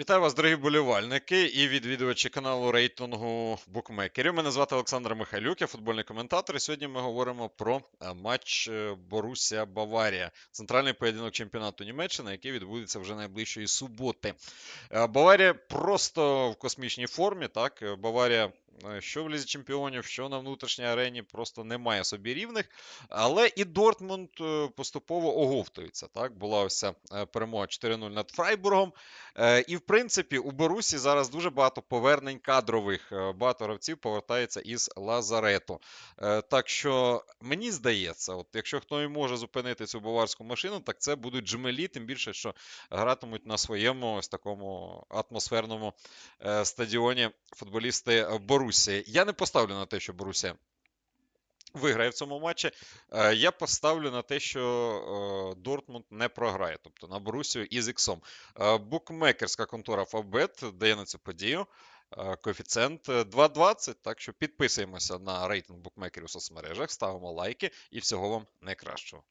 Вітаю вас, дорогі болівальники і відвідувачі каналу рейтингу букмекерів. Мене звати Олександр Михайлюк, я футбольний коментатор. І сьогодні ми говоримо про е, матч е, Борусія Баварія, центральний поєдинок чемпіонату Німеччини, який відбудеться вже найближчої суботи. Е, Баварія просто в космічній формі. Так, Баварія, що в лізі чемпіонів, що на внутрішній арені, просто немає собі рівних. Але і Дортмунд поступово оговтується. Так, була ось перемога 4-0 над Фрайбургом. І в принципі у Борусі зараз дуже багато повернень кадрових. Е, Багато гравців повертається із Лазарету. Е, Так що мені здається, от якщо хто і може зупинити цю баварську машину, так це будуть джмелі, тим більше, що гратимуть на своєму ось такому атмосферному е, стадіоні футболісти Борусі. Я не поставлю на те, що Борусія виграє в цьому матчі. Е, Я поставлю на те, що е, Дортмунд не програє, тобто на Борусію із іксом. Е, Букмекерська контора Фабет дає на цю подію. Коефіцієнт е, 2,20, так що підписуємося на рейтинг букмекерів у соцмережах, ставимо лайки і всього вам найкращого.